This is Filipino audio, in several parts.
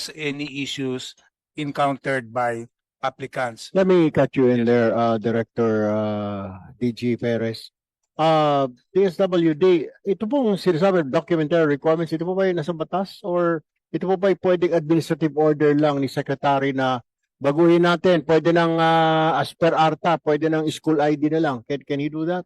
address any issues encountered by applicants. Let me cut you in there, uh, Director, uh, DG Perez. Uh, DSWD, ito pong sinasabi, documentary requirements, ito po ba yung nasa batas? Or ito po ba yung pwedeng administrative order lang ni Secretary na baguhin natin? Pwede ng uh, as per ARTA, pwede ng school ID na lang. Can, can you do that?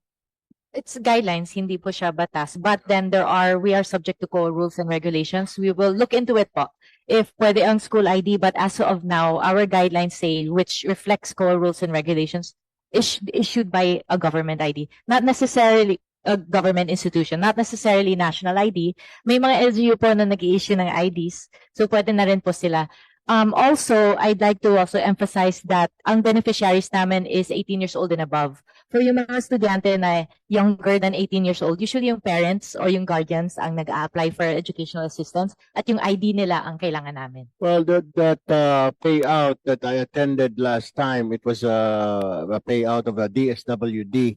It's guidelines, hindi po siya batas. But then there are, we are subject to core rules and regulations. We will look into it po. If pwede ang school ID, but as of now, our guidelines say, which reflects core rules and regulations, is issued by a government ID. Not necessarily a government institution, not necessarily national ID. May mga LGU po na nag-i-issue ng IDs. So pwede na rin po sila. Um, also, I'd like to also emphasize that ang beneficiaries namin is 18 years old and above. For yung mga estudyante na younger than 18 years old, usually yung parents or yung guardians ang nag-a-apply for educational assistance at yung ID nila ang kailangan namin. Well, that, that, uh, payout that I attended last time, it was a, a payout of a DSWD.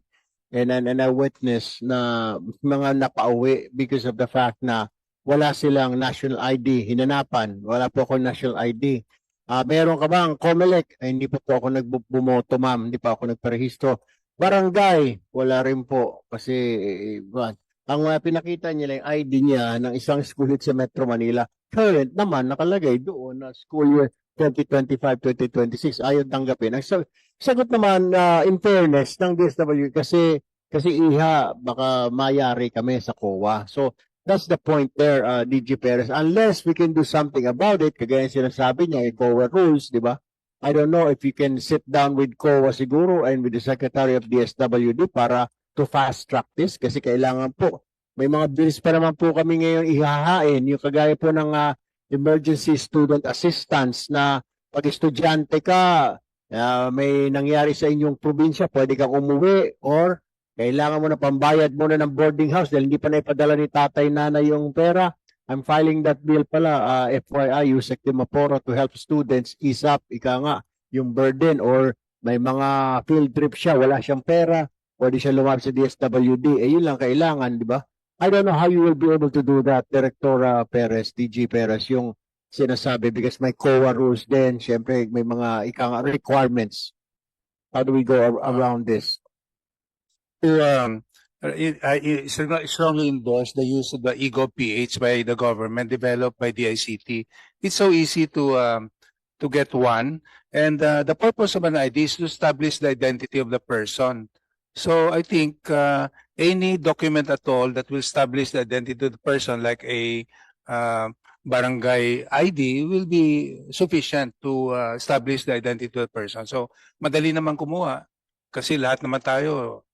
And, and, and I witnessed na mga napauwi because of the fact na wala silang national ID, hinanapan, wala po akong national ID. Ah, meron ka bang COMELEC? Ay, hindi pa po ako nagbumoto, ma'am. Hindi pa ako nagparehistro. Barangay, wala rin po. Kasi, what? ang uh, pinakita niya yung ID niya ng isang school sa Metro Manila. Current naman, nakalagay doon na school year 2025-2026. Ayaw tanggapin. Ang sag- sagot naman, uh, in fairness, ng DSW, kasi, kasi iha, baka mayari kami sa COA. So, that's the point there, uh, DG Perez. Unless we can do something about it, kagaya sinasabi niya, COA rules, di ba? I don't know if you can sit down with COA siguro and with the Secretary of DSWD para to fast track this kasi kailangan po may mga bills pa naman po kami ngayon ihahain yung kagaya po ng ah, emergency student assistance na pag estudyante ka ah, may nangyari sa inyong probinsya pwede kang umuwi or kailangan mo na pambayad muna ng boarding house dahil hindi pa naipadala ni tatay nanay yung pera I'm filing that bill pala ah, FYI Yusek Timaporo to help students ease up ika nga yung burden or may mga field trip siya wala siyang pera pwede siya lumapit sa DSWD. Eh, yun lang kailangan, di ba? I don't know how you will be able to do that, Director uh, Perez, DG Perez, yung sinasabi because may COA rules din, syempre may mga ikang requirements. How do we go ar- around this? To, um, I, I I strongly endorse the use of the Ego PH by the government developed by the ICT. It's so easy to, um, to get one. And, uh, the purpose of an ID is to establish the identity of the person. So I think, uh, any document at all that will establish the identity of the person, like a, uh, barangay ID will be sufficient to uh, establish the identity of the person. So madali naman kumuha kasi lahat naman tayo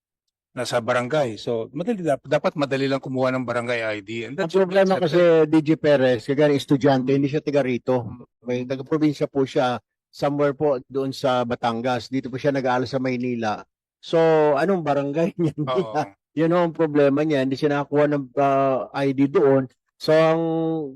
nasa barangay. So madali dapat, dapat madali lang kumuha ng barangay ID. And Ang that's problema accepted. kasi DG Perez, kagaya ng estudyante, hindi siya tiga rito. May taga-probinsya po siya, somewhere po doon sa Batangas. Dito po siya nag-aaral sa Maynila. So, anong barangay niya? Oo. yun ang problema niya. Hindi siya nakakuha ng uh, ID doon. So, ang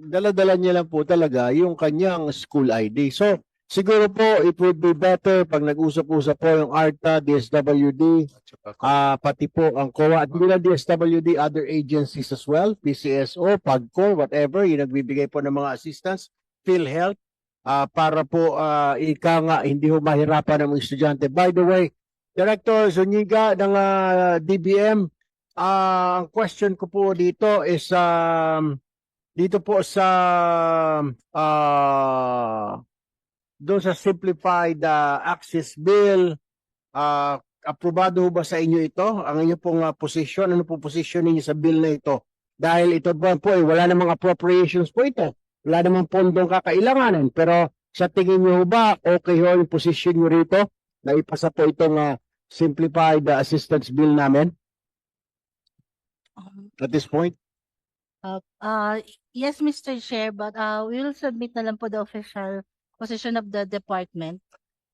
dala-dala niya lang po talaga yung kanyang school ID. So, siguro po, it would be better pag nag-usap-usap po yung ARTA, DSWD, ah pati po ang COA. At hindi lang DSWD, other agencies as well, PCSO, PAGCOR, whatever, yung nagbibigay po ng mga assistance, PhilHealth, ah para po ah, ika nga hindi ho mahirapan ng mga estudyante. By the way, Director Zuniga ng ah, DBM, ah, ang question ko po dito is um, dito po sa ah doon sa simplified ah, access bill ah aprobado ba sa inyo ito? Ang inyo pong ah, position ano po position ninyo sa bill na ito? Dahil ito po po eh, wala namang appropriations po ito. Wala namang pondong kakailanganin. Pero sa tingin niyo ba okay ho yung position niyo rito na ipasa po itong ah, simplified ah, assistance bill namin? Um, at this point? Uh, uh, yes, Mr. Chair, but uh, we will submit na lang po the official position of the department.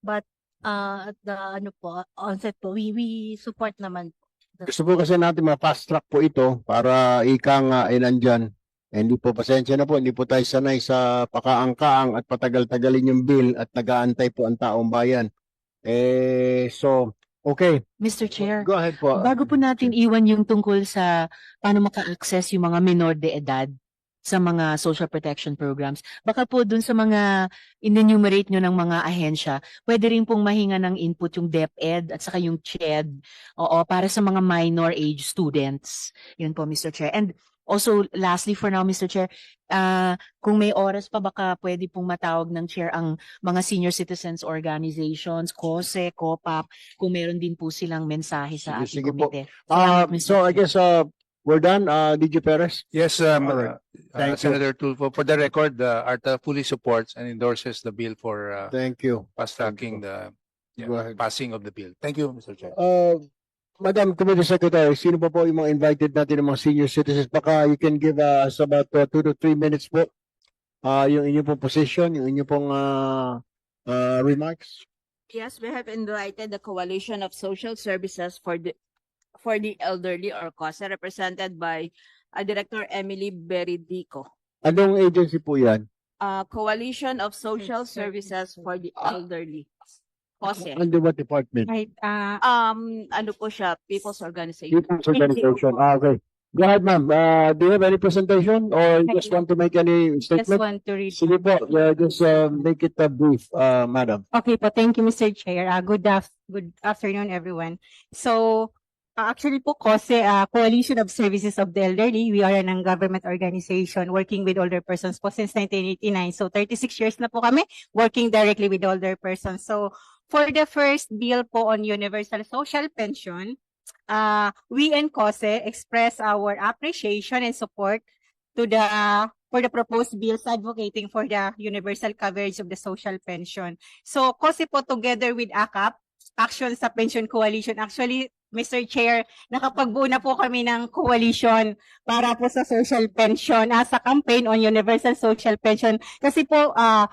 But uh, at the ano po, onset po, we, we support naman po. Gusto po kasi natin ma-fast track po ito para ika nga ay nandyan. Eh, Hindi po, pasensya na po, hindi po tayo sanay sa pakaangkaang at patagal-tagalin yung bill at nagaantay po ang taong bayan. Eh, so, okay. Mr. Chair, Go ahead po. bago po natin iwan yung tungkol sa paano maka-access yung mga minor de edad, sa mga social protection programs. Baka po dun sa mga in-enumerate nyo ng mga ahensya, pwede rin pong mahinga ng input yung DepEd at saka yung CHED, oo, para sa mga minor age students. Yun po, Mr. Chair. And also, lastly for now, Mr. Chair, ah, kung may oras pa, baka pwede pong matawag ng chair ang mga senior citizens organizations, COSE, COPAP, kung meron din po silang mensahe sa Sige, ating sige po. komite. Uh, Salamat, Mr. so I guess, uh, we're done. Uh, DJ Perez? Yes, um, All right. uh, Thank you. Senator Tulfo, for the record, uh, ARTA fully supports and endorses the bill for uh, Thank you. fast tracking the yeah, Go ahead. passing of the bill. Thank you, Mr. Chair. Uh, Madam Committee Secretary, sino pa po yung mga invited natin ng mga senior citizens? Baka you can give us about uh, two to three minutes po. Uh, yung inyong pong position, yung inyong pong uh, uh, remarks. Yes, we have invited the Coalition of Social Services for the for the Elderly or COSA represented by uh, Director Emily Beridico. Anong agency po yan? Uh, Coalition of Social Services for the Elderly. COSE. Under what department? Right, uh, Um, ano po siya, People's Organization. People's Organization. Ah, okay. Go ahead, ma'am. Uh, do you have any presentation or you just want to make any Just statement? want to read. Sige po, uh, just uh, make it a brief, uh, madam. Okay po, thank you Mr. Chair. Uh, good af- good afternoon everyone. So, uh, actually po COSE, uh, Coalition of Services of the Elderly, we are a non-government organization working with older persons po since 1989. So, 36 years na po kami working directly with older persons. So, for the first bill po on universal social pension, uh, we and COSE express our appreciation and support to the for the proposed bills advocating for the universal coverage of the social pension. So, kasi po together with AKAP, Action sa Pension Coalition, actually, Mr. Chair, nakapagbuo na po kami ng coalition para po sa social pension as a campaign on universal social pension. Kasi po, ah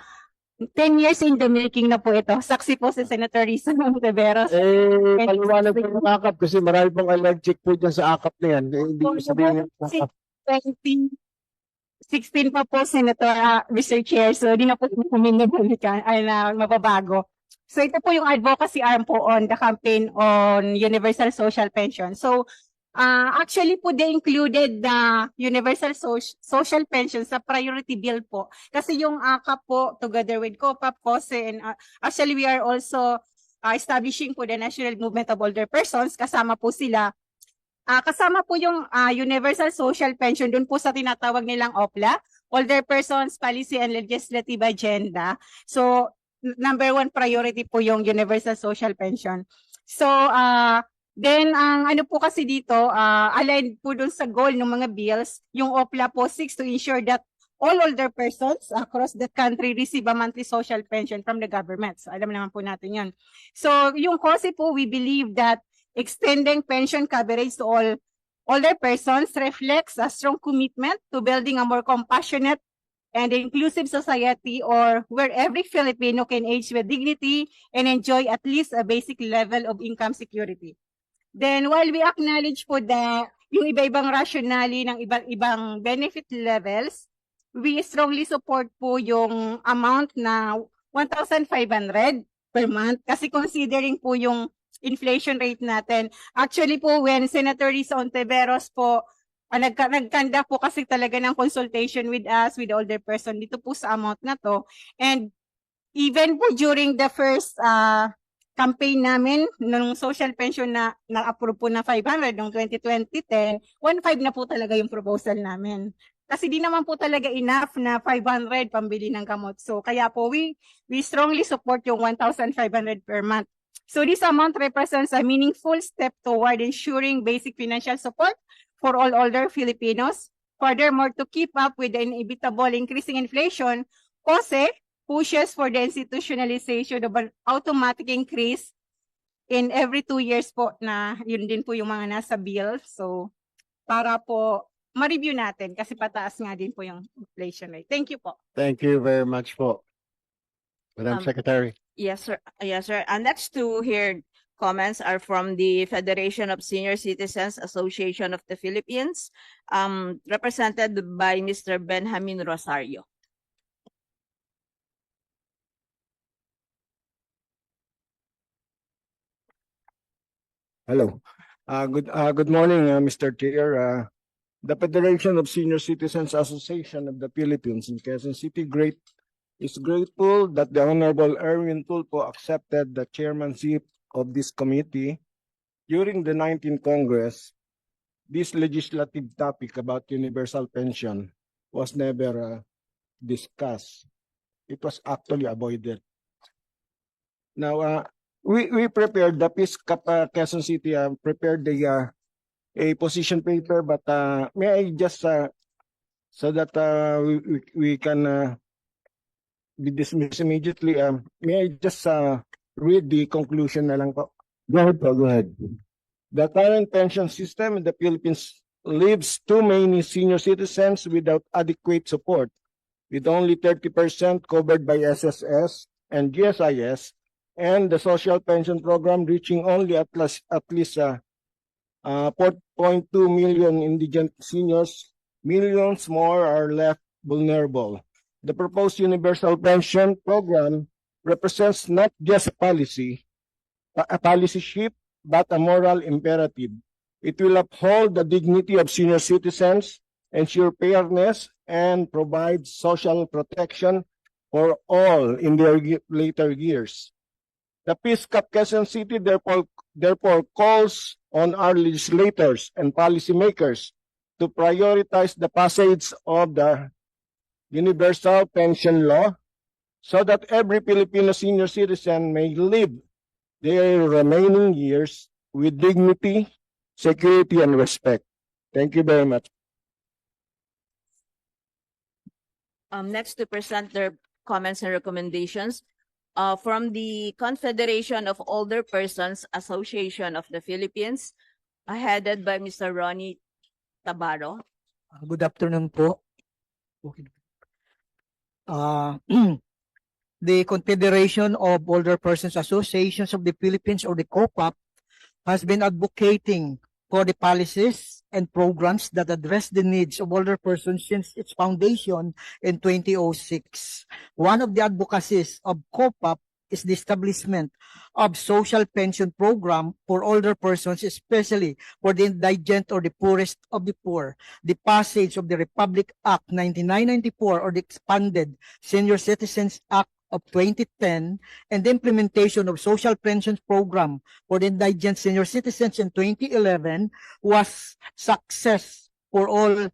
10 years in the making na po ito. Saksi po si Senator Risa Monteveros. Eh, And- paliwanag po ng akap kasi marami pong allergic po dyan sa akap na yan. Eh, Hindi ko sabihin yung Si- akap. 2016 pa po, Senator, ah, Mr. Chair. So, di na po kami nabalikan, ay na mababago. So, ito po yung advocacy arm po on the campaign on universal social pension. So, ah actually po, they included the universal soc- social pension sa priority bill po. Kasi yung AKAP po, together with COPAP, COSE, and ah, actually we are also ah, establishing po the National Movement of Older Persons. Kasama po sila Ah, kasama po yung ah, Universal Social Pension dun po sa tinatawag nilang OPLA, Older Persons Policy and Legislative Agenda. So, number one priority po yung Universal Social Pension. So, ah then ang ano po kasi dito, ah aligned po dun sa goal ng mga bills, yung OPLA po seeks to ensure that all older persons across the country receive a monthly social pension from the government. So, alam naman po natin yun. So, yung kasi po, we believe that extending pension coverage to all older persons reflects a strong commitment to building a more compassionate and inclusive society or where every Filipino can age with dignity and enjoy at least a basic level of income security. Then while we acknowledge po the yung iba-ibang rationale ng iba't ibang benefit levels, we strongly support po yung amount na 1,500 per month kasi considering po yung inflation rate natin. Actually po, when Senator Risa Ontiveros po, ah, nagka, nagkanda po kasi talaga ng consultation with us, with older person, dito po sa amount na to. And even po during the first uh, campaign namin, nung social pension na na-approve po na 500 noong 2020-10, 1.5 na po talaga yung proposal namin. Kasi di naman po talaga enough na 500 pambili ng gamot. So kaya po we we strongly support yung 1,500 per month. So this amount represents a meaningful step toward ensuring basic financial support for all older Filipinos. Furthermore, to keep up with the inevitable increasing inflation, COSE pushes for the institutionalization of an automatic increase in every two years po na yun din po yung mga nasa bill. So, para po ma-review natin kasi pataas nga din po yung inflation rate. Thank you po. Thank you very much po. Madam Um, Secretary. Yes, sir. Yes, sir. And next to hear comments are from the Federation of Senior Citizens Association of the Philippines, um, represented by Mr. Benjamin Rosario. Hello. Uh, good, uh, good morning, uh, Mr. Chair, uh, the Federation of Senior Citizens Association of the Philippines in Quezon City great is grateful that the Honorable Erwin Tulpo accepted the chairmanship of this committee during the 19th Congress. This legislative topic about universal pension was never uh, discussed. It was actually avoided. Now, uh, we, we prepared, the Cup uh, Quezon City uh, prepared the uh, a position paper, but uh, may I just uh, so that uh, we, we, we can uh, be dismissed immediately. Um, may I just uh, read the conclusion na lang po? Go ahead po, go ahead. The current pension system in the Philippines leaves too many senior citizens without adequate support, with only 30% covered by SSS and GSIS, and the social pension program reaching only at least, at least uh, uh, 4.2 million indigent seniors. Millions more are left vulnerable. The proposed universal pension program represents not just a policy, a policy shift, but a moral imperative. It will uphold the dignity of senior citizens, ensure fairness, and provide social protection for all in their later years. The Peace Cup Quezon City therefore, therefore calls on our legislators and policymakers to prioritize the passage of the universal pension law so that every Filipino senior citizen may live their remaining years with dignity, security, and respect. Thank you very much. Um, next to present their comments and recommendations, uh, from the Confederation of Older Persons Association of the Philippines, uh, headed by Mr. Ronnie Tabaro. Uh, Good afternoon po. Okay. Uh, the Confederation of Older Persons Associations of the Philippines or the COPAP has been advocating for the policies and programs that address the needs of older persons since its foundation in 2006. One of the advocacies of COPAP is the establishment of social pension program for older persons, especially for the indigent or the poorest of the poor the passage of the Republic Act 9994 or the expanded Senior Citizens Act of 2010 and the implementation of social pensions program for the indigent senior citizens in 2011 was success for all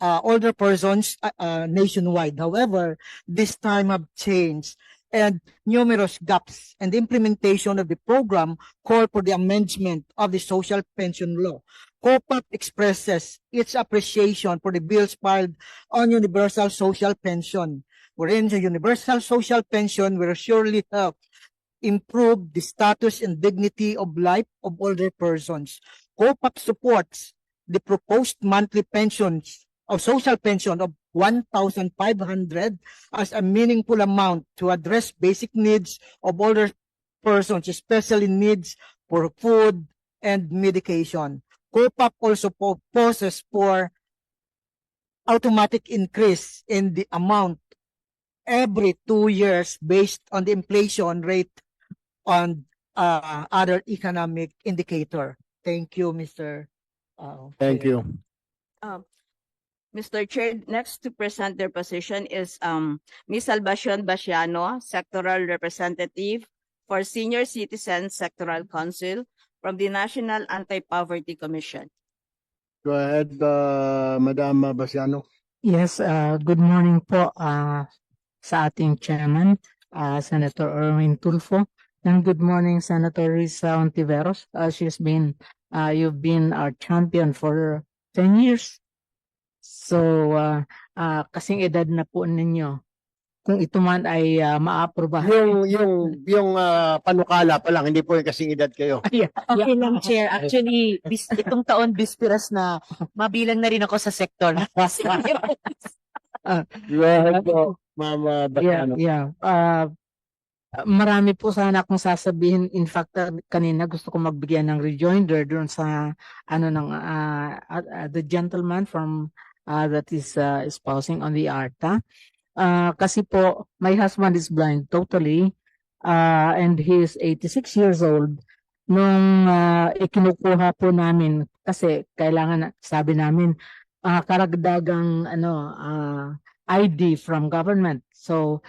uh, older persons uh, uh, nationwide. However, this time have changed and numerous gaps and the implementation of the program call for the amendment of the social pension law. COPAP expresses its appreciation for the bills filed on universal social pension, wherein the universal social pension will surely help improve the status and dignity of life of older persons. COPAP supports the proposed monthly pensions of social pension of 1,500 as a meaningful amount to address basic needs of older persons, especially needs for food and medication. COPAP also proposes for automatic increase in the amount every two years based on the inflation rate on uh, other economic indicator. Thank you, Mr. uh, Thank you. Um, Mr. Chair, next to present their position is um, Ms. Salvacion Basiano, Sectoral Representative for Senior Citizens Sectoral Council from the National Anti-Poverty Commission. Go ahead, uh, Madam Basiano. Yes, uh, good morning po uh, sa ating chairman, uh, Senator Erwin Tulfo. And good morning, Senator Risa Ontiveros. Uh, she's been, uh, you've been our champion for 10 years. So, uh, uh, kasing edad na po ninyo. Kung ito man ay uh, maaprobahan. Yung, yung, yung uh, panukala pa lang, hindi po yung kasing edad kayo. Okay lang, Chair. Actually, bis, itong taon, bispiras na mabilang na rin ako sa sektor. Ahead po, Ma'am uh, Yeah, Basiano. yeah. Uh, marami po sana akong sasabihin. In fact, uh, kanina gusto ko magbigyan ng rejoinder doon sa ano ng uh, uh, uh, the gentleman from uh, that is uh, espousing on the ARTA. Uh, kasi po, my husband is blind totally uh, and he is 86 years old. Nung uh, ikinukuha po namin, kasi kailangan, sabi namin, ah, karagdagang ano ah, ID from government. So